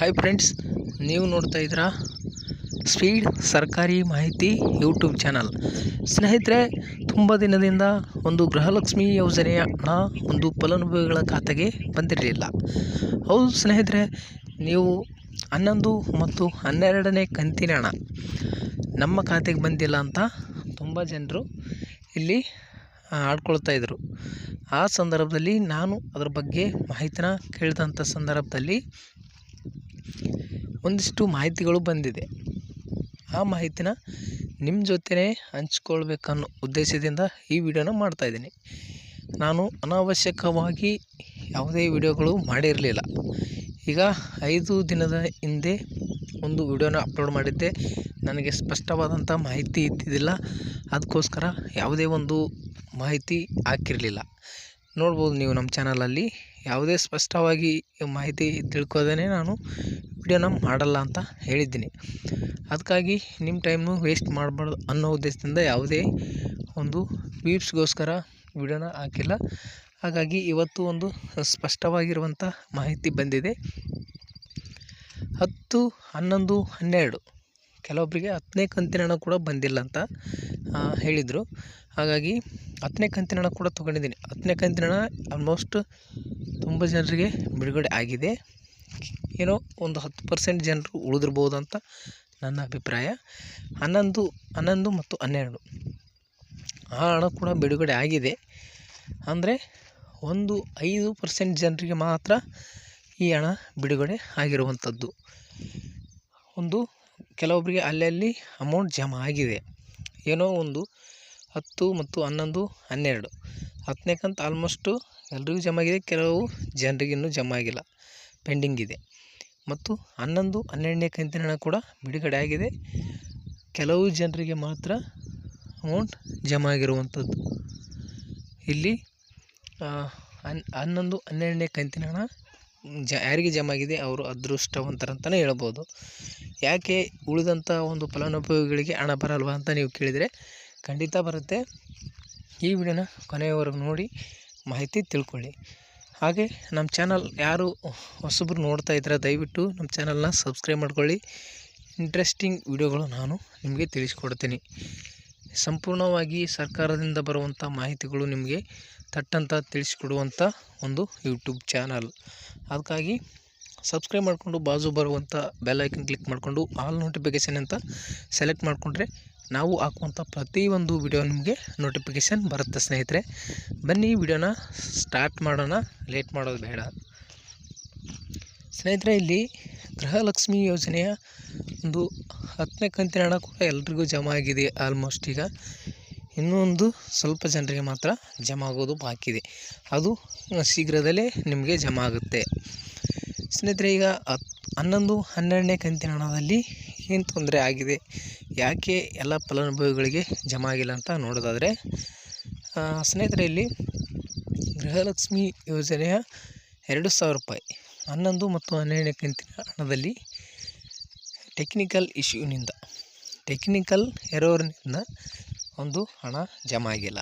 Hi friends ನೀವು ನೋಡ್ತಾ ಇದ್ದೀರಾ ಸ್ಪೀಡ್ ಸರ್ಕಾರಿ ಮಾಹಿತಿ ಯೂಟ್ಯೂಬ್ ಚಾನಲ್ ಸ್ನೇಹಿತರೆ, ತುಂಬ ದಿನದಿಂದ ಒಂದು ಗೃಹಲಕ್ಷ್ಮಿ ಯೋಜನೆಯ ಹಣ ಒಂದು ಫಲಾನುಭವಿಗಳ ಖಾತೆಗೆ ಬಂದಿರಲಿಲ್ಲ. ಹೌದು ಸ್ನೇಹಿತರೆ, ನೀವು ಹನ್ನೊಂದು ಮತ್ತು ಹನ್ನೆರಡನೇ ಕಂತಿನ ಹಣ ನಮ್ಮ ಖಾತೆಗೆ ಬಂದಿಲ್ಲ ಅಂತ ತುಂಬ ಜನರು ಇಲ್ಲಿ ಆಡ್ಕೊಳ್ತಾ ಇದ್ದರು ಆ ಸಂದರ್ಭದಲ್ಲಿ ನಾನು ಅದರ ಬಗ್ಗೆ ಮಾಹಿತಿನ ಕೇಳಿದಂಥ ಸಂದರ್ಭದಲ್ಲಿ ಒಂದಿಷ್ಟು ಮಾಹಿತಿಗಳು ಬಂದಿದೆ. ಆ ಮಾಹಿತಿನ ನಿಮ್ಮ ಜೊತೆನೇ ಹಂಚ್ಕೊಳ್ಬೇಕನ್ನೋ ಉದ್ದೇಶದಿಂದ ಈ ವಿಡಿಯೋನ ಮಾಡ್ತಾಯಿದ್ದೀನಿ ನಾನು ಅನಾವಶ್ಯಕವಾಗಿ ಯಾವುದೇ ವಿಡಿಯೋಗಳು ಮಾಡಿರಲಿಲ್ಲ. ಈಗ ಐದು ದಿನದ ಹಿಂದೆ ಒಂದು ವಿಡಿಯೋನ ಅಪ್ಲೋಡ್ ಮಾಡಿದ್ದೆ. ನನಗೆ ಸ್ಪಷ್ಟವಾದಂಥ ಮಾಹಿತಿ ಇದ್ದಿದ್ದಿಲ್ಲ. ಅದಕ್ಕೋಸ್ಕರ ಯಾವುದೇ ಒಂದು ಮಾಹಿತಿ ಹಾಕಿರಲಿಲ್ಲ. ನೋಡ್ಬೋದು ನೀವು ನಮ್ಮ ಚಾನಲಲ್ಲಿ. ಯಾವುದೇ ಸ್ಪಷ್ಟವಾಗಿ ಮಾಹಿತಿ ತಿಳ್ಕೋದೇ ನಾನು ವಿಡಿಯೋನ ಮಾಡಲ್ಲ ಅಂತ ಹೇಳಿದ್ದೀನಿ. ಅದಕ್ಕಾಗಿ ನಿಮ್ಮ ಟೈಮ್ನು ವೇಸ್ಟ್ ಮಾಡಬಾರ್ದು ಅನ್ನೋ ಉದ್ದೇಶದಿಂದ ಯಾವುದೇ ಒಂದು ವೀಪ್ಸ್ಗೋಸ್ಕರ ವಿಡಿಯೋನ ಹಾಕಿಲ್ಲ. ಹಾಗಾಗಿ ಇವತ್ತು ಒಂದು ಸ್ಪಷ್ಟವಾಗಿರುವಂಥ ಮಾಹಿತಿ ಬಂದಿದೆ. ಹತ್ತು ಹನ್ನೊಂದು ಹನ್ನೆರಡು ಕೆಲವೊಬ್ಬರಿಗೆ ಹತ್ತನೇ ಕಂತಿನ ಹಣ ಕೂಡ ಬಂದಿಲ್ಲ ಅಂತ ಹೇಳಿದರು. ಹಾಗಾಗಿ ಹತ್ತನೇ ಕಂತಿನ ಹಣ ಕೂಡ ತೊಗೊಂಡಿದ್ದೀನಿ. ಹತ್ತನೇ ಕಂತಿನ ಹಣ ಆಲ್ಮೋಸ್ಟ್ ತುಂಬ ಜನರಿಗೆ ಬಿಡುಗಡೆ ಆಗಿದೆ. ಏನೋ ಒಂದು ಹತ್ತು ಪರ್ಸೆಂಟ್ ಜನರು ಉಳಿದಿರ್ಬೋದು ಅಂತ ನನ್ನ ಅಭಿಪ್ರಾಯ. ಹನ್ನೊಂದು ಹನ್ನೊಂದು ಮತ್ತು ಹನ್ನೆರಡು. ಆ ಹಣ ಕೂಡ ಬಿಡುಗಡೆ ಆಗಿದೆ. ಅಂದರೆ ಒಂದು ಐದು ಪರ್ಸೆಂಟ್ ಜನರಿಗೆ ಮಾತ್ರ ಈ ಹಣ ಬಿಡುಗಡೆ ಆಗಿರುವಂಥದ್ದು. ಒಂದು ಕೆಲವೊಬ್ಬರಿಗೆ ಅಲ್ಲಲ್ಲಿ ಅಮೌಂಟ್ ಜಮಾ ಆಗಿದೆ. ಏನೋ ಒಂದು ಹತ್ತು ಮತ್ತು ಹನ್ನೊಂದು, ಹನ್ನೆರಡು. ಹತ್ತನೇ ಕಂತು ಆಲ್ಮೋಸ್ಟು ಎಲ್ರಿಗೂ ಜಮಾ ಆಗಿದೆ, ಕೆಲವು ಜನರಿಗೆ ಇನ್ನೂ ಜಮಾ ಆಗಿಲ್ಲ. ಪೆಂಡಿಂಗ್ ಇದೆ. ಮತ್ತು ಹನ್ನೊಂದು, ಹನ್ನೆರಡನೇ ಕಂತಿನ ಹಣ ಕೂಡ ಬಿಡುಗಡೆ ಆಗಿದೆ. ಕೆಲವು ಜನರಿಗೆ ಮಾತ್ರ ಅಮೌಂಟ್ ಜಮಾ ಆಗಿರುವಂಥದ್ದು. ಇಲ್ಲಿ ಹನ್ನೊಂದು, ಹನ್ನೆರಡನೇ ಕಂತಿನ ಹಣ ಜ, ಯಾರಿಗೆ ಜಮಾಗಿದೆ ಅವರು ಅದೃಷ್ಟವಂತರಂತಲೇ ಹೇಳ್ಬೋದು. ಯಾಕೆ ಉಳಿದಂಥ ಒಂದು ಫಲಾನುಭವಿಗಳಿಗೆ ಹಣ ಬರಲ್ವಾ ಅಂತ ನೀವು ಕೇಳಿದರೆ ಖಂಡಿತ ಬರುತ್ತೆ. ಈ ವಿಡಿಯೋನ ಕೊನೆಯವರೆಗೂ ನೋಡಿ ಮಾಹಿತಿ ತಿಳ್ಕೊಳ್ಳಿ. ಹಾಗೆ ನಮ್ಮ ಚಾನಲ್ ಯಾರು ಹೊಸಬ್ರು ನೋಡ್ತಾ ಇದ್ದೀರಾ ದಯವಿಟ್ಟು ನಮ್ಮ ಚಾನಲ್ನ ಸಬ್ಸ್ಕ್ರೈಬ್ ಮಾಡ್ಕೊಳ್ಳಿ. ಇಂಟ್ರೆಸ್ಟಿಂಗ್ ವಿಡಿಯೋಗಳು ನಾನು ನಿಮಗೆ ತಿಳಿಸ್ಕೊಡ್ತೀನಿ. ಸಂಪೂರ್ಣವಾಗಿ ಸರ್ಕಾರದಿಂದ ಬರುವಂಥ ಮಾಹಿತಿಗಳು ನಿಮಗೆ ತಟ್ಟಂತ ತಿಳಿಸ್ಕೊಡುವಂಥ ಒಂದು ಯೂಟ್ಯೂಬ್ ಚಾನಲ್. ಅದಕ್ಕಾಗಿ ಸಬ್ಸ್ಕ್ರೈಬ್ ಮಾಡಿಕೊಂಡು ಬಾಜು ಬರುವಂಥ ಬೆಲ್ಲೈಕನ್ ಕ್ಲಿಕ್ ಮಾಡಿಕೊಂಡು ಆಲ್ ನೋಟಿಫಿಕೇಷನ್ ಅಂತ ಸೆಲೆಕ್ಟ್ ಮಾಡಿಕೊಂಡ್ರೆ ನಾವು ಹಾಕುವಂಥ ಪ್ರತಿಯೊಂದು ವಿಡಿಯೋ ನಿಮಗೆ ನೋಟಿಫಿಕೇಷನ್ ಬರುತ್ತೆ ಸ್ನೇಹಿತರೆ. ಬನ್ನಿ ವಿಡಿಯೋನ ಸ್ಟಾರ್ಟ್ ಮಾಡೋಣ, ಲೇಟ್ ಮಾಡೋದು ಬೇಡ. ಸ್ನೇಹಿತರೆ, ಇಲ್ಲಿ ಗೃಹಲಕ್ಷ್ಮಿ ಯೋಜನೆಯ ಒಂದು ಹತ್ತನೇ ಕಂತಿನ ಹಣ ಕೂಡ ಎಲ್ರಿಗೂ ಜಮಾ ಆಗಿದೆ ಆಲ್ಮೋಸ್ಟ್ ಈಗ. ಇನ್ನೊಂದು ಸ್ವಲ್ಪ ಜನರಿಗೆ ಮಾತ್ರ ಜಮಾ ಆಗೋದು ಬಾಕಿ ಇದೆ. ಅದು ಶೀಘ್ರದಲ್ಲೇ ನಿಮಗೆ ಜಮಾ ಆಗುತ್ತೆ. ಸ್ನೇಹಿತರೆ, ಈಗ ಹತ್, ಹನ್ನೊಂದು, ಹನ್ನೆರಡನೇ ಕಂತಿನ ಹಣದಲ್ಲಿ ಏನು ತೊಂದರೆ ಆಗಿದೆ? ಯಾಕೆ ಎಲ್ಲ ಫಲಾನುಭವಿಗಳಿಗೆ ಜಮಾ ಆಗಿಲ್ಲ ಅಂತ ನೋಡೋದಾದರೆ ಸ್ನೇಹಿತರೆ, ಇಲ್ಲಿ ಗೃಹಲಕ್ಷ್ಮಿ ಯೋಜನೆಯ ಎರಡು ಸಾವಿರ ರೂಪಾಯಿ, ಹನ್ನೊಂದು ಮತ್ತು ಹನ್ನೆರಡನೇ ಕಂತಿನ ಹಣದಲ್ಲಿ ಟೆಕ್ನಿಕಲ್ ಇಶ್ಯೂನಿಂದ ಟೆಕ್ನಿಕಲ್ ಎರೋರ್ನಿಂದ ಒಂದು ಹಣ ಜಮಾ ಆಗಿಲ್ಲ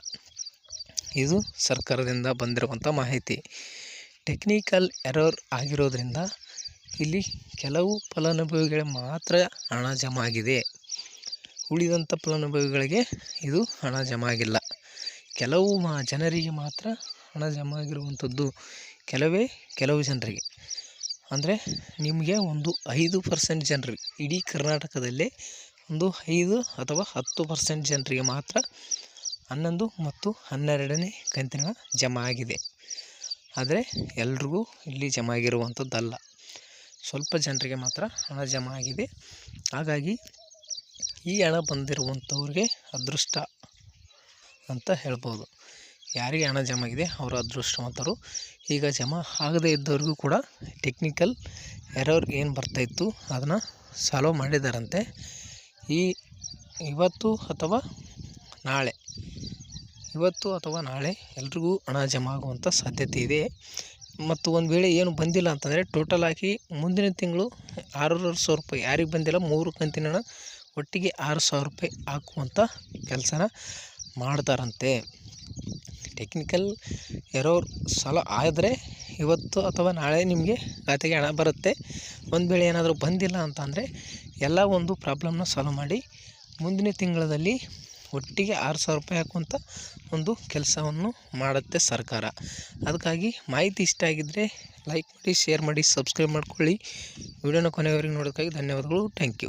ಇದು ಸರ್ಕಾರದಿಂದ ಬಂದಿರುವಂಥ ಮಾಹಿತಿ. ಟೆಕ್ನಿಕಲ್ ಎರರ್ ಆಗಿರೋದ್ರಿಂದ ಇಲ್ಲಿ ಕೆಲವು ಫಲಾನುಭವಿಗಳಿಗೆ ಮಾತ್ರ ಹಣ ಜಮಾ ಆಗಿದೆ ಉಳಿದಂಥ ಫಲಾನುಭವಿಗಳಿಗೆ ಇದು ಹಣ ಜಮಾ ಆಗಿಲ್ಲ ಕೆಲವು ಮಾ, ಜನರಿಗೆ ಮಾತ್ರ ಹಣ ಜಮಾ ಆಗಿರುವಂಥದ್ದು ಕೆಲವೇ, ಕೆಲವು ಜನರಿಗೆ. ಅಂದರೆ ನಿಮಗೆ ಒಂದು ಐದು ಪರ್ಸೆಂಟ್ ಜನರಿಗೆ ಇಡೀ ಕರ್ನಾಟಕದಲ್ಲೇ ಒಂದು ಐದು ಅಥವಾ ಹತ್ತು ಪರ್ಸೆಂಟ್ ಜನರಿಗೆ ಮಾತ್ರ ಹನ್ನೊಂದು ಮತ್ತು ಹನ್ನೆರಡನೇ ಕಂತಿನ ಜಮ ಆಗಿದೆ. ಆದರೆ ಎಲ್ರಿಗೂ ಇಲ್ಲಿ ಜಮಾ ಆಗಿರುವಂಥದ್ದಲ್ಲ ಸ್ವಲ್ಪ ಜನರಿಗೆ ಮಾತ್ರ ಹಣ ಜಮಾ ಆಗಿದೆ. ಹಾಗಾಗಿ ಈ ಹಣ ಬಂದಿರುವಂಥವ್ರಿಗೆ ಅದೃಷ್ಟ ಅಂತ ಹೇಳ್ಬೋದು. ಯಾರಿಗೆ ಹಣ ಜಮಾ ಆಗಿದೆ, ಅವರು ಅದೃಷ್ಟವಂತರು. ಈಗ ಜಮಾ ಆಗದೇ ಇದ್ದವ್ರಿಗೂ ಕೂಡ ಟೆಕ್ನಿಕಲ್ ಎರರ್ ಏನು ಬರ್ತಾಯಿತ್ತು ಅದನ್ನು ಸಾಲ್ವ್ ಮಾಡಿದ್ದಾರಂತೆ ಈ ಇವತ್ತು ಅಥವಾ ನಾಳೆ, ಇವತ್ತು ಅಥವಾ ನಾಳೆ ಎಲ್ರಿಗೂ ಹಣ ಜಮಾ ಆಗುವಂಥ ಸಾಧ್ಯತೆ ಇದೆ. ಮತ್ತು ಒಂದು ವೇಳೆ ಏನು ಬಂದಿಲ್ಲ ಅಂತಂದರೆ ಟೋಟಲ್ ಆಗಿ ಮುಂದಿನ ತಿಂಗಳು ಆರೂವರೆ ಸಾವಿರ ರೂಪಾಯಿ, ಯಾರಿಗೆ ಬಂದಿಲ್ಲ, ಮೂರು ಕಂತಿನ ಒಟ್ಟಿಗೆ ಆರು ಸಾವಿರ ರೂಪಾಯಿ ಹಾಕುವಂಥ ಕೆಲಸನ ಮಾಡ್ತಾರಂತೆ ಟೆಕ್ನಿಕಲ್ ಎರರ್ ಸಲ ಆದರೆ ಇವತ್ತು ಅಥವಾ ನಾಳೆ ನಿಮಗೆ ಖಾತೆಗೆ ಹಣ ಬರುತ್ತೆ. ಒಂದು ವೇಳೆ ಏನಾದರೂ ಬಂದಿಲ್ಲ ಅಂತ ಅಂದರೆ ಎಲ್ಲ ಒಂದು ಪ್ರಾಬ್ಲಮ್ನ ಸಾಲ್ವ್ ಮಾಡಿ ಮುಂದಿನ ತಿಂಗಳಲ್ಲಿ ಒಟ್ಟಿಗೆ ಆರು ಸಾವಿರ ರೂಪಾಯಿ ಹಾಕುವಂಥ ಒಂದು ಕೆಲಸವನ್ನು ಮಾಡುತ್ತೆ ಸರ್ಕಾರ. ಅದಕ್ಕಾಗಿ ಮಾಹಿತಿ ಇಷ್ಟ ಆಗಿದ್ದರೆ ಲೈಕ್ ಮಾಡಿ ಶೇರ್ ಮಾಡಿ ಸಬ್ಸ್ಕ್ರೈಬ್ ಮಾಡ್ಕೊಳ್ಳಿ. ವಿಡಿಯೋನ ಕೊನೆಯವರೆಗೆ ನೋಡೋದಕ್ಕಾಗಿ ಧನ್ಯವಾದಗಳು. Thank you